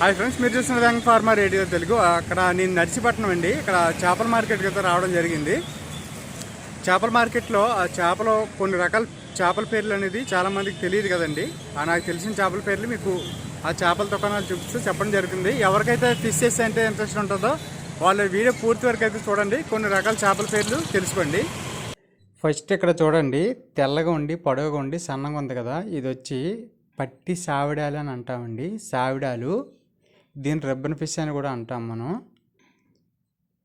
Hi friends మీరు చూస్తున్న రంగ్ pharma radio Telugu. అక్కడ నేను నర్సిపట్నం అండి. ఇక్కడ చేపల మార్కెట్కి అయితే రావడం జరిగింది. చేపల మార్కెట్లో ఆ చేపలు కొన్ని రకాల చేపల పేర్లు అనేది చాలామందికి తెలియదు కదండి. ఆ నాకు తెలిసిన చేపల పేర్లు మీకు ఆ చేపల దుకాణాలు చూపిస్తూ చెప్పడం జరుగుతుంది. ఎవరికైతే ఫిషెస్ అంటే ఇంట్రెస్ట్ ఉంటుందో వాళ్ళ వీడియో పూర్తి వరకు అయితే చూడండి. కొన్ని రకాల చేపల పేర్లు తెలుసుకోండి. ఫస్ట్ ఇక్కడ చూడండి తెల్లగా ఉండి పొడవుగా ఉండి సన్నగా ఉంది కదా. ఇది వచ్చి పట్టి సావిడాలు అని అంటామండి. సావిడాలు దీని రిబ్బన్ ఫిష్ అని కూడా అంటాం మనం.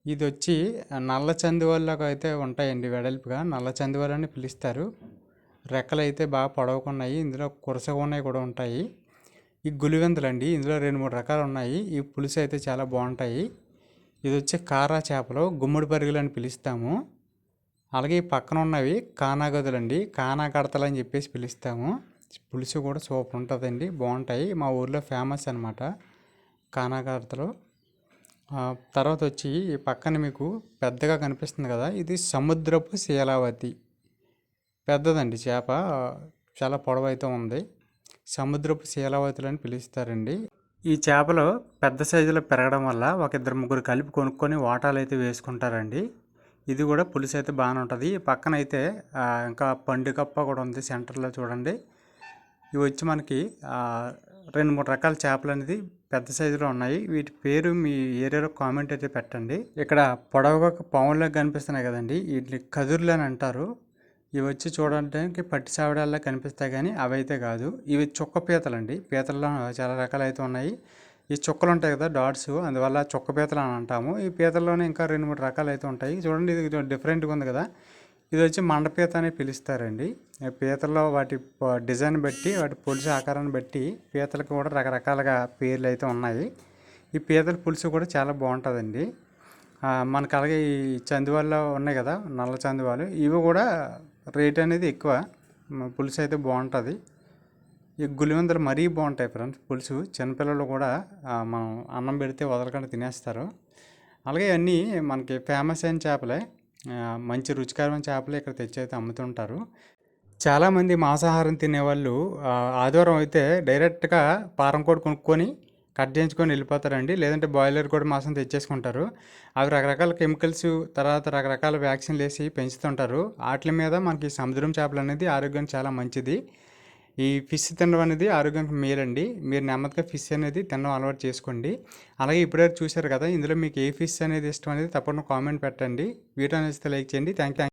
ఇది వచ్చి నల్ల చందువల్లాగా అయితే ఉంటాయండి వెడల్పుగా. నల్ల చందువలు అని పిలుస్తారు. రెక్కలు అయితే బాగా పొడవకున్నాయి. ఇందులో కురసగా ఉన్నాయి కూడా ఉంటాయి. ఈ గులివెందులు అండి ఇందులో రెండు మూడు రకాలు ఉన్నాయి. ఈ పులుసు అయితే చాలా బాగుంటాయి. ఇది వచ్చి కారా చేపలు గుమ్మడి పరుగులు అని పిలుస్తాము. అలాగే ఈ పక్కన ఉన్నవి కానాగదులు అండి కానాగడతలు అని చెప్పేసి పిలుస్తాము. పులుసు కూడా సూపర్ ఉంటుందండి బాగుంటాయి. మా ఊర్లో ఫేమస్ అనమాట కానాకారతలో తర్వాత వచ్చి ఈ పక్కన మీకు పెద్దగా కనిపిస్తుంది కదా ఇది సముద్రపు శీలావతి. పెద్దదండి చేప చాలా పొడవైతే ఉంది. సముద్రపు శీలావతులు అని పిలుస్తారండి. ఈ చేపలు పెద్ద సైజులో పెరగడం వల్ల ఒక ఇద్దరు ముగ్గురు కలిపి కొనుక్కొని వాటాలు అయితే వేసుకుంటారండి. ఇది కూడా పులుసు అయితే బాగానే ఉంటుంది. ఈ పక్కన అయితే ఇంకా పండు కప్ప కూడా ఉంది సెంటర్లో చూడండి. ఇవి వచ్చి మనకి రెండు మూడు రకాల చేపలు అనేది పెద్ద సైజులో ఉన్నాయి. వీటి పేరు మీ ఏరియాలో కామెంట్ అయితే పెట్టండి. ఇక్కడ పొడవుగా పాముల్లా కనిపిస్తున్నాయి కదండి. వీటిని కదుర్లు అని అంటారు. ఇవి వచ్చి చూడడానికి పట్టి సావిడాల్లా కనిపిస్తాయి కానీ అవి అయితే కాదు. ఇవి చుక్క పీతలు అండి పీతల్లో చాలా రకాలు అయితే ఉన్నాయి. ఈ చుక్కలు ఉంటాయి కదా డాట్స్. అందువల్ల చుక్క పీతలు అని అంటాము. ఈ పీతల్లోనే ఇంకా రెండు మూడు రకాలు అయితే ఉంటాయి. చూడండి ఇది డిఫరెంట్గా ఉంది కదా. ఇది వచ్చి మండపీత అని పిలుస్తారండి. ఈ పీతల్లో వాటి డిజైన్ బట్టి వాటి పులుసు ఆకారాన్ని బట్టి పీతలకు కూడా రకరకాలుగా పేర్లు అయితే ఉన్నాయి. ఈ పీతల పులుసు కూడా చాలా బాగుంటుందండి. మనకు అలాగే ఈ చందువాల్లో ఉన్నాయి కదా నల్ల చందువాలు. ఇవి కూడా రేట్ అనేది ఎక్కువ. పులుసు అయితే బాగుంటుంది. ఈ గులివందలు మరీ బాగుంటాయి ఫ్రెండ్స్ పులుసు. చిన్నపిల్లలు కూడా మనం అన్నం పెడితే వదలకుండా తినేస్తారు. అలాగే అన్నీ మనకి ఫేమస్ అయిన చేపలే. మంచి రుచికరమైన చేపలు ఇక్కడ తెచ్చి అయితే అమ్ముతుంటారు. చాలామంది మాంసాహారం తినేవాళ్ళు ఆదివారం అయితే డైరెక్ట్గా పారం కోడి కొనుక్కొని కట్ చేయించుకొని వెళ్ళిపోతారండి. లేదంటే బాయిలర్ కూడా మాంసం తెచ్చేసుకుంటారు. అవి రకరకాల కెమికల్స్ తర్వాత రకరకాల వ్యాక్సిన్లు వేసి పెంచుతుంటారు. వాటి మీద మనకి సముద్రం చేపలు అనేది ఆరోగ్యానికి చాలా మంచిది. ఈ ఫిష్ తినడం అనేది ఆరోగ్యానికి మేలండి. మీరు నెమ్మదిగా ఫిష్ అనేది తినడం అలవాటు చేసుకోండి. అలాగే ఇప్పుడే చూశారు కదా ఇందులో మీకు ఏ ఫిష్ అనేది ఇష్టం అనేది తప్పకుండా కామెంట్ పెట్టండి. వీడియో నచ్చితే లైక్ చేయండి. Thank you